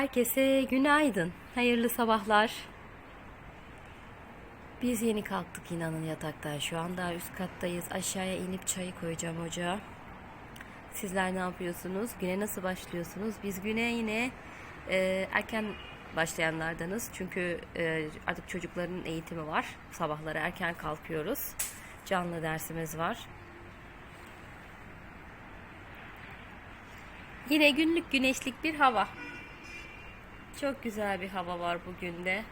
Herkese günaydın. Hayırlı sabahlar. Biz yeni kalktık inanın yataktan. Şu an daha üst kattayız. Aşağıya inip çayı koyacağım ocağa. Sizler ne yapıyorsunuz? Güne nasıl başlıyorsunuz? Biz güne yine e, erken başlayanlardanız. Çünkü e, artık çocukların eğitimi var. Sabahları erken kalkıyoruz. Canlı dersimiz var. Yine günlük güneşlik bir hava. Çok güzel bir hava var bugün de.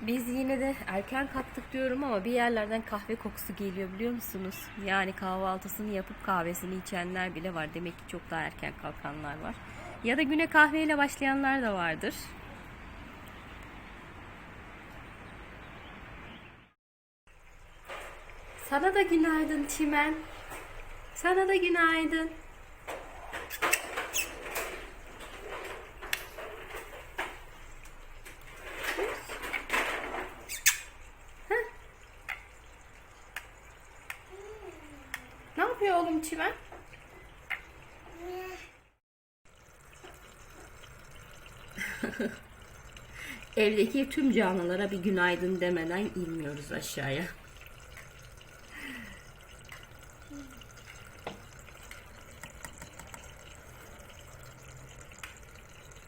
Biz yine de erken kalktık diyorum ama bir yerlerden kahve kokusu geliyor biliyor musunuz? Yani kahvaltısını yapıp kahvesini içenler bile var. Demek ki çok daha erken kalkanlar var. Ya da güne kahveyle başlayanlar da vardır. Sana da günaydın Çimen. Sana da günaydın. Heh. Ne yapıyor oğlum Çimen? Evdeki tüm canlılara bir günaydın demeden inmiyoruz aşağıya.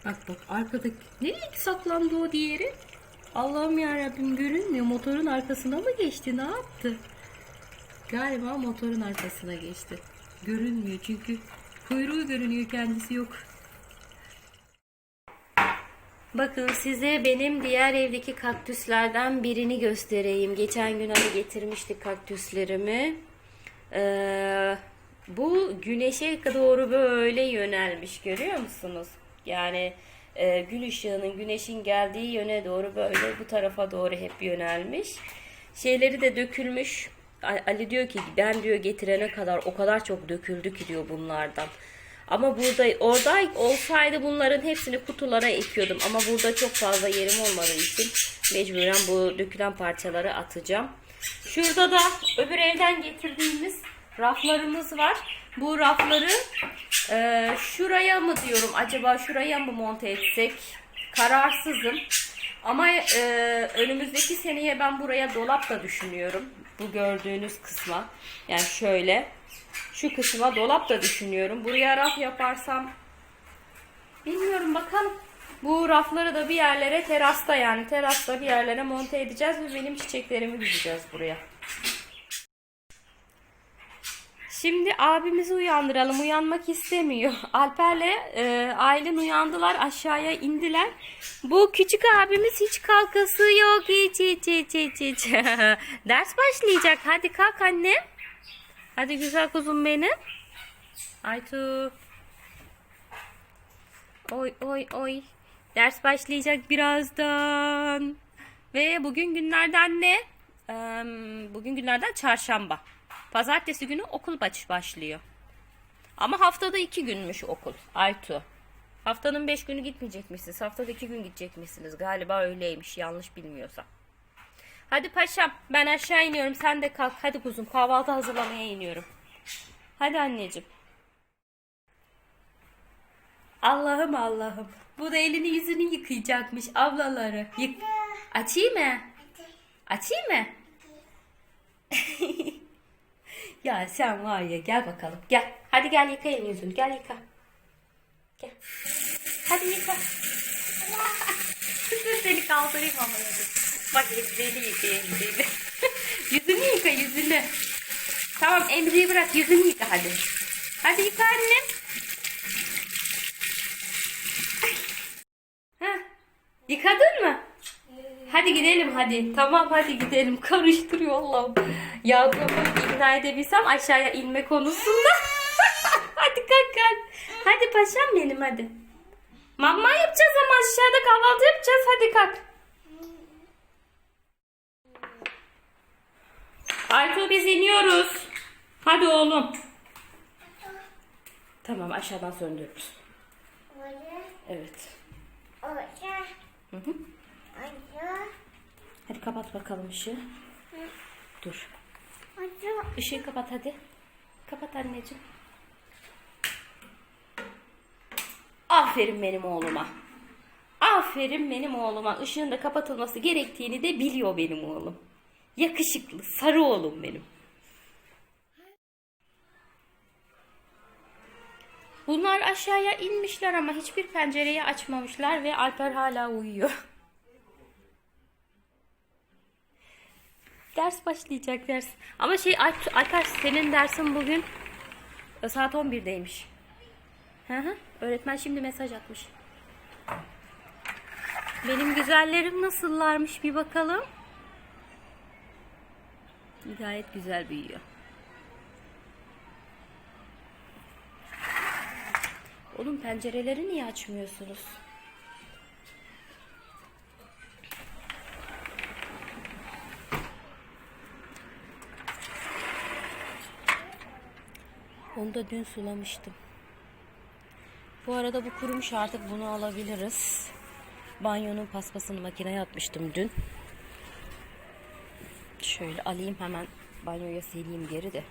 Bak bak arkadaki nereye saklandı o diğeri? Allah'ım ya Rabbim görünmüyor. Motorun arkasına mı geçti? Ne yaptı? Galiba motorun arkasına geçti. Görünmüyor çünkü kuyruğu görünüyor kendisi yok. Bakın size benim diğer evdeki kaktüslerden birini göstereyim. Geçen gün hani getirmiştik kaktüslerimi. Ee, bu güneşe doğru böyle yönelmiş görüyor musunuz? Yani e, gün ışığının güneşin geldiği yöne doğru böyle bu tarafa doğru hep yönelmiş. Şeyleri de dökülmüş. Ali diyor ki ben diyor getirene kadar o kadar çok döküldü ki diyor bunlardan. Ama burada orada olsaydı bunların hepsini kutulara ekiyordum. Ama burada çok fazla yerim olmadığı için mecburen bu dökülen parçaları atacağım. Şurada da öbür evden getirdiğimiz raflarımız var. Bu rafları e, şuraya mı diyorum acaba şuraya mı monte etsek? Kararsızım. Ama e, önümüzdeki seneye ben buraya dolap da düşünüyorum. Bu gördüğünüz kısma. Yani şöyle. Şu kısma dolap da düşünüyorum. Buraya raf yaparsam bilmiyorum bakalım. Bu rafları da bir yerlere terasta yani terasta bir yerlere monte edeceğiz ve benim çiçeklerimi dizeceğiz buraya. Şimdi abimizi uyandıralım. Uyanmak istemiyor. Alper'le e, Aylin uyandılar. Aşağıya indiler. Bu küçük abimiz hiç kalkası yok. Hiç hiç hiç hiç hiç. Ders başlayacak. Hadi kalk anne. Hadi güzel kuzum benim. Aytu. Oy oy oy. Ders başlayacak birazdan. Ve bugün günlerden ne? Bugün günlerden çarşamba. Pazartesi günü okul baş başlıyor. Ama haftada iki günmüş okul. Aytu. Haftanın beş günü gitmeyecekmişsiniz. Haftada iki gün gidecekmişsiniz. Galiba öyleymiş. Yanlış bilmiyorsam. Hadi paşam ben aşağı iniyorum. Sen de kalk. Hadi kuzum kahvaltı hazırlamaya iniyorum. Hadi anneciğim. Allah'ım Allah'ım. Bu da elini yüzünü yıkayacakmış ablaları. Yık. Açayım mı? Açayım mı? Ya sen var ya gel bakalım gel. Hadi gel yıka elini yüzünü gel yıka. Gel. Hadi yıka. Seni kaldırayım ama. Bak beni yıka emziğini. yüzünü yıka yüzünü. Tamam emziği bırak yüzünü yıka hadi. Hadi yıka annem. Heh. Yıkadın mı? Hadi gidelim hadi. Tamam hadi gidelim. Karıştırıyor Allah'ım. Yavrumu ikna edebilsem aşağıya inme konusunda. hadi kalk kalk. Hadi paşam benim hadi. Mama yapacağız ama aşağıda kahvaltı yapacağız. Hadi kalk. Aytu biz iniyoruz. Hadi oğlum. Tamam aşağıdan söndürürüz. Evet. Hı hı. Hadi kapat bakalım ışığı. Dur. Işığı kapat hadi. Kapat anneciğim. Aferin benim oğluma. Aferin benim oğluma. Işığın da kapatılması gerektiğini de biliyor benim oğlum. Yakışıklı, sarı oğlum benim. Bunlar aşağıya inmişler ama hiçbir pencereyi açmamışlar ve Alper hala uyuyor. Ders başlayacak ders. Ama şey Alp- Alper senin dersin bugün e, saat 11'deymiş. Hı hı. Öğretmen şimdi mesaj atmış. Benim güzellerim nasıllarmış bir bakalım. Gayet güzel büyüyor. Oğlum pencereleri niye açmıyorsunuz? Onu da dün sulamıştım. Bu arada bu kurumuş artık bunu alabiliriz. Banyonun paspasını makineye atmıştım dün. Şöyle alayım hemen banyoya sileyim geri de.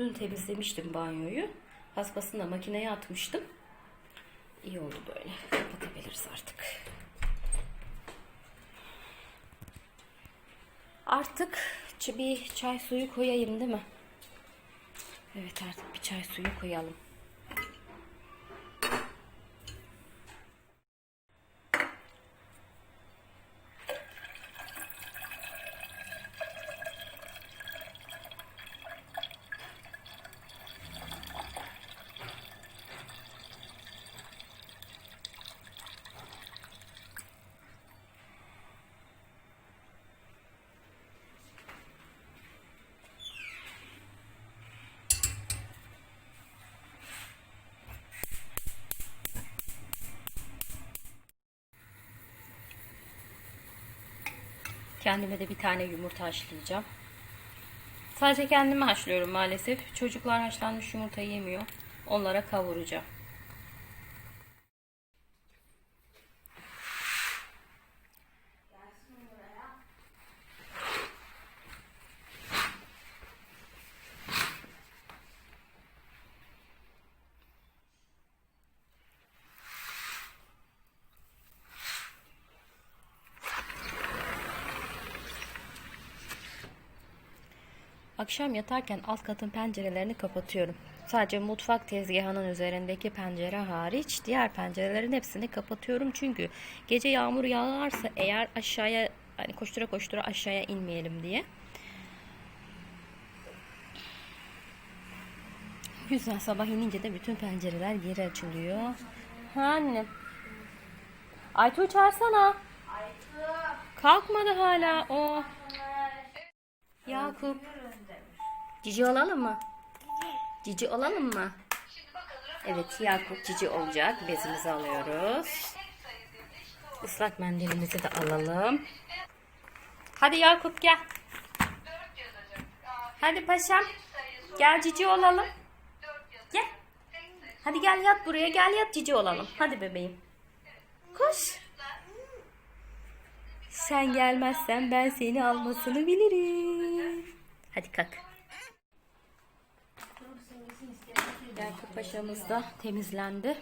Dün temizlemiştim banyoyu. Paspasını da makineye atmıştım. İyi oldu böyle. Kapatabiliriz artık. Artık bir çay suyu koyayım değil mi? Evet artık bir çay suyu koyalım. Kendime de bir tane yumurta haşlayacağım. Sadece kendimi haşlıyorum maalesef. Çocuklar haşlanmış yumurta yemiyor. Onlara kavuracağım. Akşam yatarken alt katın pencerelerini kapatıyorum. Sadece mutfak tezgahının üzerindeki pencere hariç diğer pencerelerin hepsini kapatıyorum. Çünkü gece yağmur yağarsa eğer aşağıya hani koştura koştura aşağıya inmeyelim diye. Yüzden sabah inince de bütün pencereler geri açılıyor. Ha anne. Aytu çağırsana. Kalkmadı hala o. Yakup. Cici olalım mı? Cici olalım mı? Evet Yakup cici olacak. Bezimizi alıyoruz. Islak mendilimizi de alalım. Hadi Yakup gel. Hadi paşam. Gel cici olalım. Gel. Hadi gel yat buraya gel yat cici olalım. Hadi bebeğim. Koş. Sen gelmezsen ben seni almasını bilirim. Hadi kalk. Yakup Paşa'mız da temizlendi.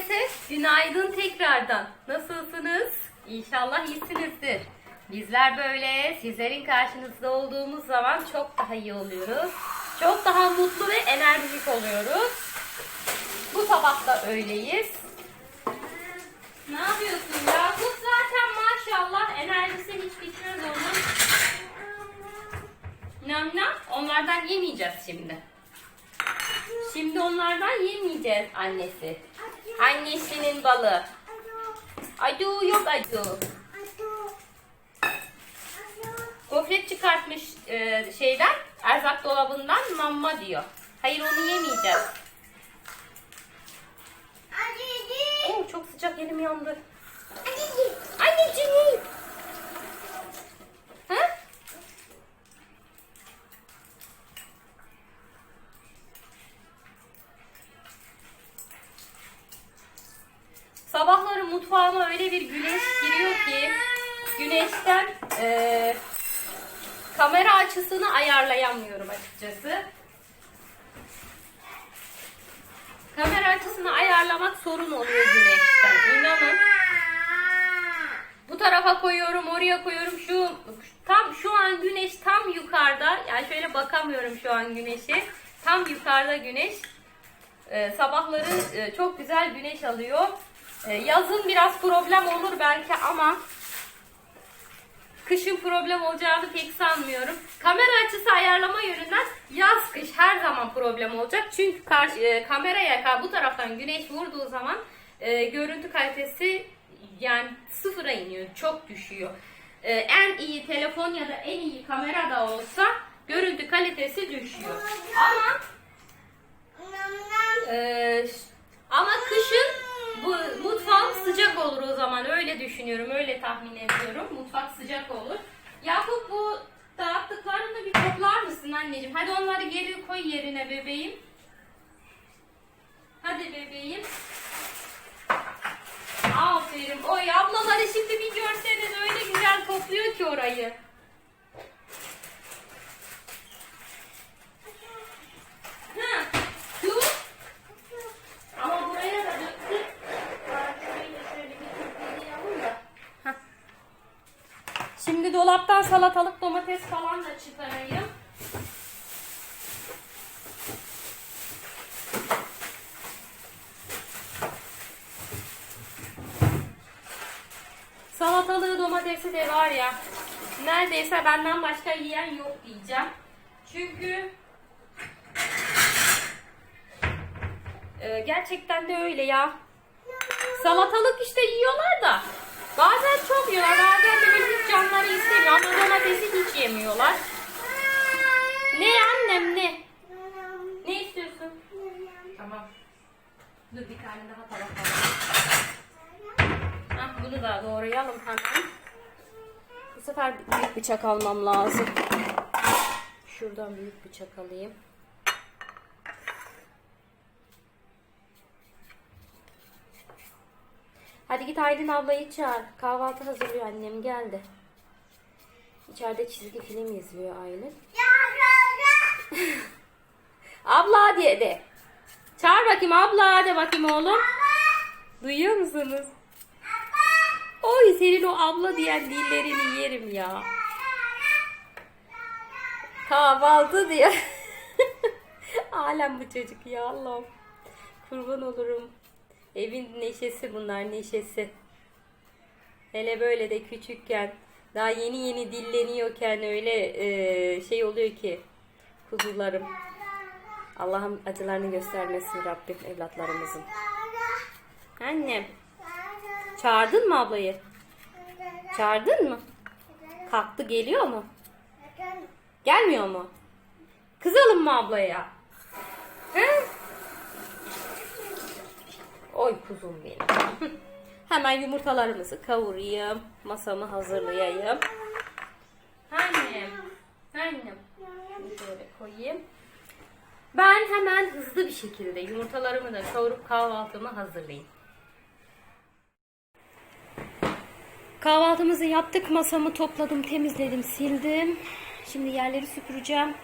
Herkese günaydın tekrardan. Nasılsınız? İnşallah iyisinizdir. Bizler böyle sizlerin karşınızda olduğumuz zaman çok daha iyi oluyoruz. Çok daha mutlu ve enerjik oluyoruz. Bu sabah da öyleyiz. Ne yapıyorsun Yakup zaten maşallah enerjisi hiç bitmez onun. Nam nam onlardan yemeyeceğiz şimdi. Şimdi onlardan yemeyeceğiz annesi. Annesinin balı. Adu yok adu. Gofret çıkartmış e, şeyden erzak dolabından mamma diyor. Hayır onu yemeyeceğiz. Oo, çok sıcak elim yandı. Anneciğim. Ha? Mutfağıma öyle bir güneş giriyor ki güneşten e, kamera açısını ayarlayamıyorum açıkçası. Kamera açısını ayarlamak sorun oluyor güneşten. İnanın. Bu tarafa koyuyorum, oraya koyuyorum. Şu tam şu an güneş tam yukarıda. Yani şöyle bakamıyorum şu an güneşe. Tam yukarıda güneş. Ee, sabahları e, çok güzel güneş alıyor. Ee, yazın biraz problem olur belki ama kışın problem olacağını pek sanmıyorum. Kamera açısı ayarlama yönünden yaz kış her zaman problem olacak. Çünkü karşı, e, kameraya ka- bu taraftan güneş vurduğu zaman e, görüntü kalitesi yani sıfıra iniyor. Çok düşüyor. E, en iyi telefon ya da en iyi kamera da olsa görüntü kalitesi düşüyor. Ama ee, ama kışın bu mutfağım sıcak olur o zaman öyle düşünüyorum öyle tahmin ediyorum mutfak sıcak olur. Yakup bu dağıttıklarını bir toplar mısın anneciğim? Hadi onları geri koy yerine bebeğim. Hadi bebeğim. Aferin. Oy ablaları şimdi bir görseniz öyle güzel topluyor ki orayı. Ha, dur. Ama buraya da döktük. Bak şurayı da şöyle bir toplayalım da. Hah. Şimdi dolaptan salatalık domates falan da çıkarayım. Salatalığı domatesi de var ya neredeyse benden başka yiyen yok diyeceğim. Çünkü Ee, gerçekten de öyle ya. Salatalık işte yiyorlar da. Bazen çok yiyorlar. Bazen de canları istemiyor. Ama domatesi hiç yemiyorlar. Ne annem ne? Ne istiyorsun? Tamam. Dur bir tane daha tabak alalım. Hah, bunu da doğrayalım hemen. Bu sefer büyük bıçak almam lazım. Şuradan büyük bıçak alayım. Hadi git Aylin ablayı çağır. Kahvaltı hazırlıyor annem geldi. İçeride çizgi film izliyor Aylin. abla diye de. Çağır bakayım abla de bakayım oğlum. Duyuyor musunuz? Oy senin o abla diyen dillerini yerim ya. Kahvaltı diyor. Alem bu çocuk ya Allah'ım. Kurban olurum. Evin neşesi bunlar neşesi. Hele böyle de küçükken daha yeni yeni dilleniyorken öyle e, şey oluyor ki kuzularım. Allah'ım acılarını göstermesin Rabbim evlatlarımızın. Annem çağırdın mı ablayı? Çağırdın mı? Kalktı geliyor mu? Gelmiyor mu? Kızalım mı ablaya? He? Oy kuzum benim. Hemen yumurtalarımızı kavurayım. Masamı hazırlayayım. Annem. Annem. Şöyle koyayım. Ben hemen hızlı bir şekilde yumurtalarımı da kavurup kahvaltımı hazırlayayım. Kahvaltımızı yaptık. Masamı topladım, temizledim, sildim. Şimdi yerleri süpüreceğim.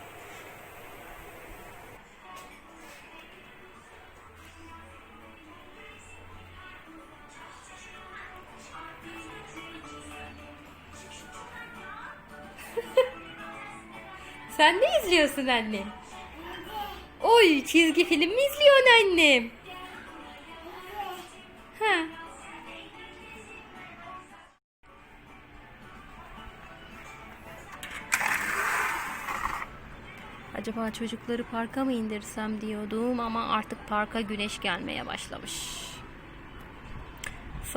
Sen ne izliyorsun anne? Oy çizgi film mi izliyorsun annem? Ha. Acaba çocukları parka mı indirsem diyordum ama artık parka güneş gelmeye başlamış.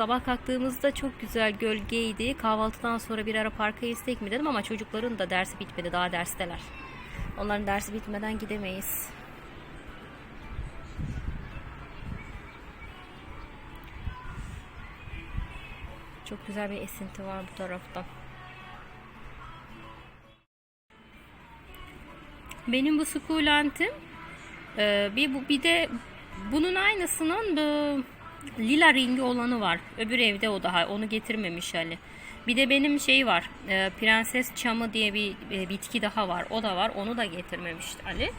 Sabah kalktığımızda çok güzel gölgeydi. Kahvaltıdan sonra bir ara parka gitsek mi dedim ama çocukların da dersi bitmedi. Daha dersteler. Onların dersi bitmeden gidemeyiz. Çok güzel bir esinti var bu tarafta. Benim bu sukulentim e, bir, bir de bunun aynısının bu lila rengi olanı var. Öbür evde o daha onu getirmemiş Ali. Bir de benim şey var. e, Prenses çamı diye bir e, bitki daha var. O da var. Onu da getirmemiş Ali.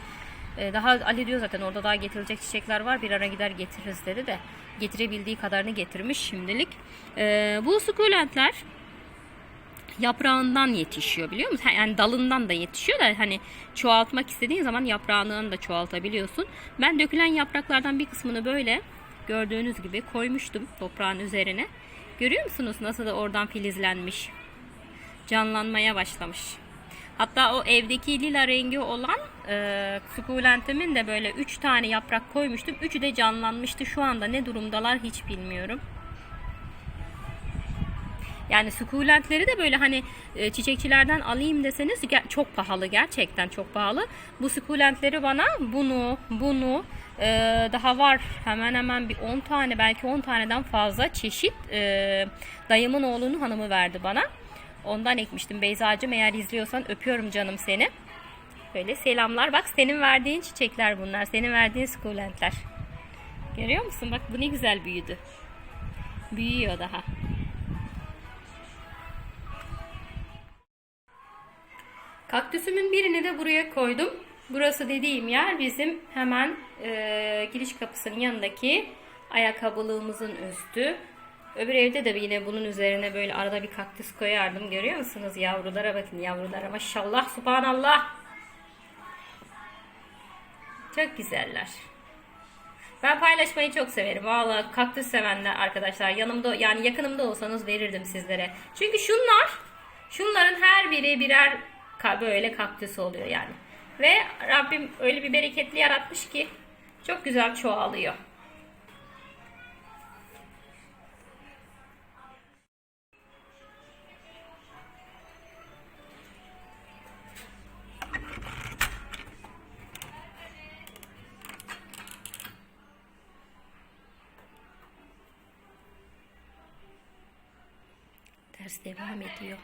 E, daha Ali diyor zaten orada daha getirilecek çiçekler var. Bir ara gider getiririz dedi de getirebildiği kadarını getirmiş şimdilik. E, bu sukulentler yaprağından yetişiyor biliyor musun? Yani dalından da yetişiyor da hani çoğaltmak istediğin zaman yaprağını da çoğaltabiliyorsun. Ben dökülen yapraklardan bir kısmını böyle gördüğünüz gibi koymuştum toprağın üzerine. Görüyor musunuz nasıl da oradan filizlenmiş. Canlanmaya başlamış. Hatta o evdeki lila rengi olan e, sukulentimin de böyle 3 tane yaprak koymuştum. Üçü de canlanmıştı. Şu anda ne durumdalar hiç bilmiyorum. Yani sukulentleri de böyle hani e, çiçekçilerden alayım deseniz çok pahalı gerçekten çok pahalı. Bu sukulentleri bana bunu bunu e, daha var hemen hemen bir 10 tane belki 10 taneden fazla çeşit e, dayımın oğlunun hanımı verdi bana. Ondan ekmiştim Beyzacığım eğer izliyorsan öpüyorum canım seni. Böyle selamlar bak senin verdiğin çiçekler bunlar senin verdiğin sukulentler. Görüyor musun bak bu ne güzel büyüdü. Büyüyor daha. Kaktüsümün birini de buraya koydum. Burası dediğim yer bizim hemen e, giriş kapısının yanındaki ayakkabılığımızın üstü. Öbür evde de yine bunun üzerine böyle arada bir kaktüs koyardım. Görüyor musunuz? Yavrulara bakın yavrulara maşallah subhanallah. Çok güzeller. Ben paylaşmayı çok severim. Valla kaktüs sevenler arkadaşlar yanımda yani yakınımda olsanız verirdim sizlere. Çünkü şunlar şunların her biri birer böyle kaktüs oluyor yani. Ve Rabbim öyle bir bereketli yaratmış ki çok güzel çoğalıyor. Ders devam ediyor.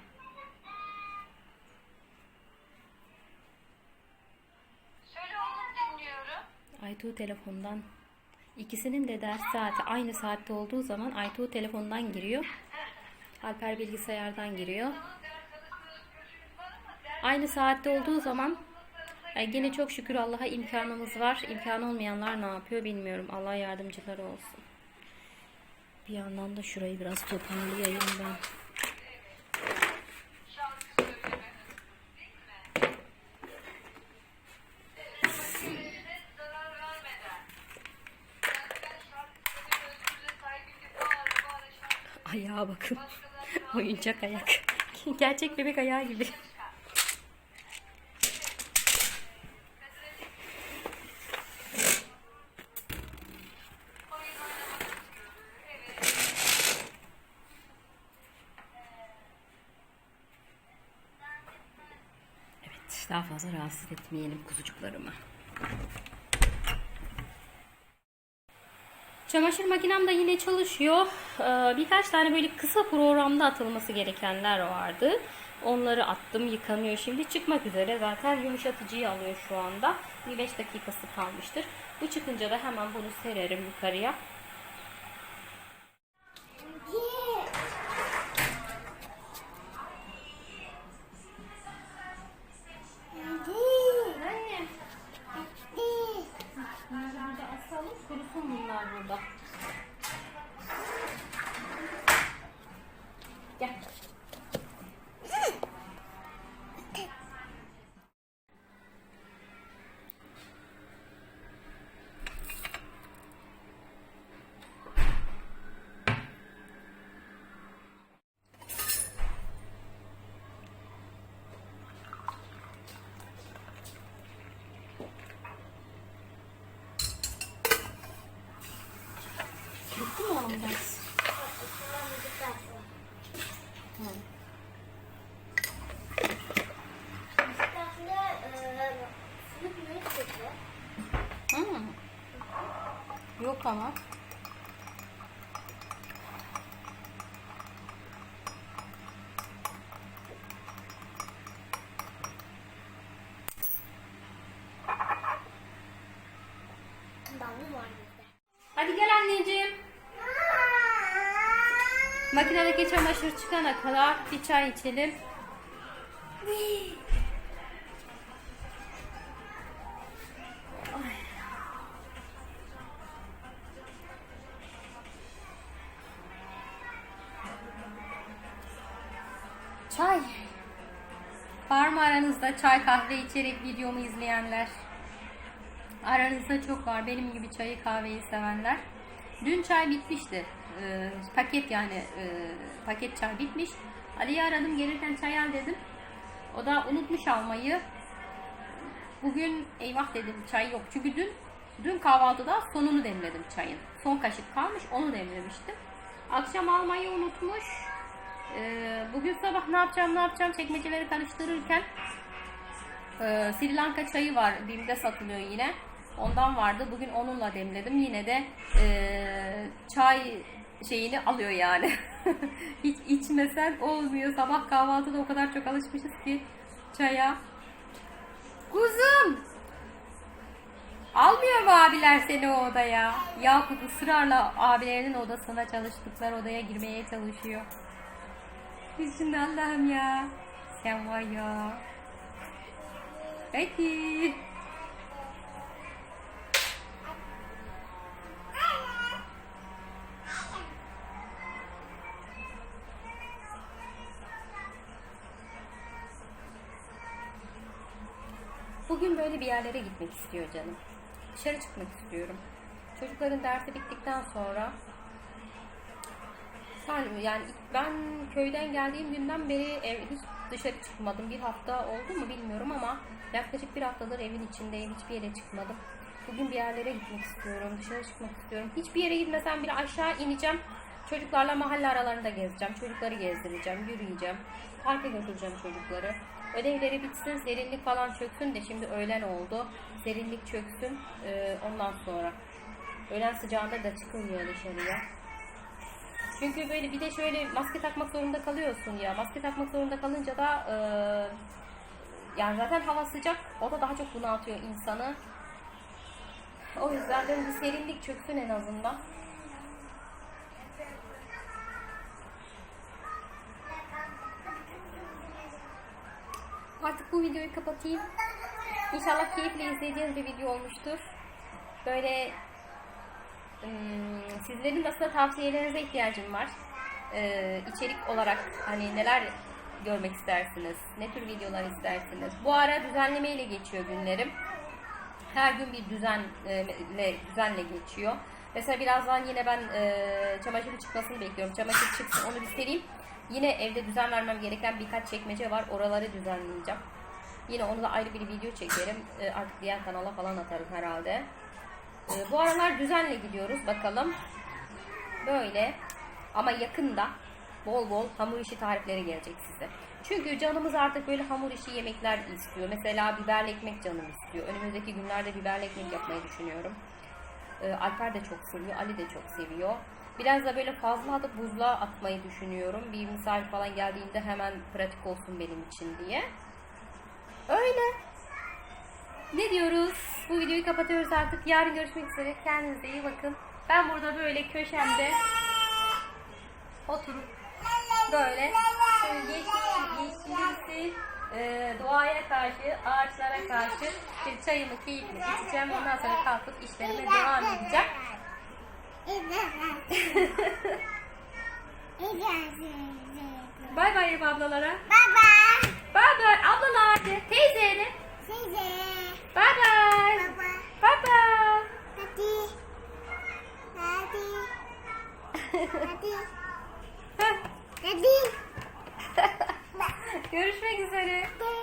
i2 telefondan ikisinin de ders saati aynı saatte olduğu zaman i2 telefondan giriyor. Alper bilgisayardan giriyor. Aynı saatte olduğu zaman e, yine çok şükür Allah'a imkanımız var. İmkanı olmayanlar ne yapıyor bilmiyorum. Allah yardımcıları olsun. Bir yandan da şurayı biraz toparlayayım ben. Ayağa bakın. Oyuncak ayak. Gerçek bebek ayağı gibi. Evet, daha fazla rahatsız etmeyelim kuzucuklarımı. Çamaşır makinem de yine çalışıyor. Ee, Birkaç tane böyle kısa programda atılması gerekenler vardı. Onları attım, yıkanıyor. Şimdi çıkmak üzere. Zaten yumuşatıcıyı alıyor şu anda. Bir 5 dakikası kalmıştır. Bu çıkınca da hemen bunu sererim yukarıya. Bitti mi oğlum ders? Hmm. Yok ama. Hadi gel anneciğim. Makinedeki çamaşır çıkana kadar bir çay içelim. Ay. Çay. Var mı aranızda çay kahve içerek videomu izleyenler? Aranızda çok var. Benim gibi çayı kahveyi sevenler. Dün çay bitmişti. Ee, paket yani e, paket çay bitmiş. Ali'yi aradım gelirken çay al dedim. O da unutmuş almayı. Bugün eyvah dedim çay yok. Çünkü dün dün kahvaltıda sonunu demledim çayın. Son kaşık kalmış onu demlemiştim. Akşam almayı unutmuş. Ee, bugün sabah ne yapacağım ne yapacağım çekmeceleri karıştırırken ee, Sri Lanka çayı var. Bim'de satılıyor yine. Ondan vardı. Bugün onunla demledim. Yine de ee, çay şeyini alıyor yani. Hiç içmesen olmuyor. Sabah kahvaltıda o kadar çok alışmışız ki çaya. Kuzum! Almıyor mu abiler seni o odaya? Yakup ısrarla abilerinin odasına çalıştıkları odaya girmeye çalışıyor. Şimdi Allah'ım ya. Sen var ya. Peki. Bugün böyle bir yerlere gitmek istiyor canım. Dışarı çıkmak istiyorum. Çocukların dersi bittikten sonra yani ben köyden geldiğim günden beri ev, hiç dışarı çıkmadım. Bir hafta oldu mu bilmiyorum ama yaklaşık bir haftadır evin içindeyim. Hiçbir yere çıkmadım. Bugün bir yerlere gitmek istiyorum. Dışarı çıkmak istiyorum. Hiçbir yere gitmesem bile aşağı ineceğim. Çocuklarla mahalle aralarında gezeceğim. Çocukları gezdireceğim, yürüyeceğim. Parka götüreceğim çocukları. Ödevleri bitsin, serinlik falan çöksün de şimdi öğlen oldu. Serinlik çöksün ee, ondan sonra. Öğlen sıcağında da çıkılmıyor dışarıya. Çünkü böyle bir de şöyle maske takmak zorunda kalıyorsun ya. Maske takmak zorunda kalınca da e, yani zaten hava sıcak. O da daha çok bunaltıyor insanı. O yüzden de bir serinlik çöksün en azından. Artık bu videoyu kapatayım. İnşallah keyifle izleyeceğiniz bir video olmuştur. Böyle Hmm, sizlerin aslında tavsiyelerinize ihtiyacım var. Ee, içerik olarak hani neler görmek istersiniz? Ne tür videolar istersiniz? Bu ara düzenleme ile geçiyor günlerim. Her gün bir düzenle düzenle geçiyor. Mesela birazdan yine ben e, çamaşırı çıkmasını bekliyorum. Çamaşır çıksın onu bir sereyim. Yine evde düzen vermem gereken birkaç çekmece var. Oraları düzenleyeceğim. Yine onu da ayrı bir video çekerim. E, artık diğer kanala falan atarım herhalde. Ee, bu aralar düzenle gidiyoruz bakalım. Böyle ama yakında bol bol hamur işi tarifleri gelecek size. Çünkü canımız artık böyle hamur işi yemekler istiyor. Mesela biberli ekmek canım istiyor. Önümüzdeki günlerde biberli ekmek yapmayı düşünüyorum. Ee, Alper de çok seviyor, Ali de çok seviyor. Biraz da böyle fazla atıp buzluğa atmayı düşünüyorum. Bir misafir falan geldiğinde hemen pratik olsun benim için diye. Öyle. Ne diyoruz? Bu videoyu kapatıyoruz artık. Yarın görüşmek üzere. Kendinize iyi bakın. Ben burada böyle köşemde oturup böyle şöyle yeşil, e, doğaya karşı, ağaçlara karşı bir çayımı keyifle içeceğim. Ondan sonra kalkıp işlerime devam edeceğim. Bay bay ablalara. Baba. Bay bay ablalar. Teyze de. Size. Bay bay. Bay bay. Hadi. Hadi. Hadi. Hadi. Görüşmek üzere.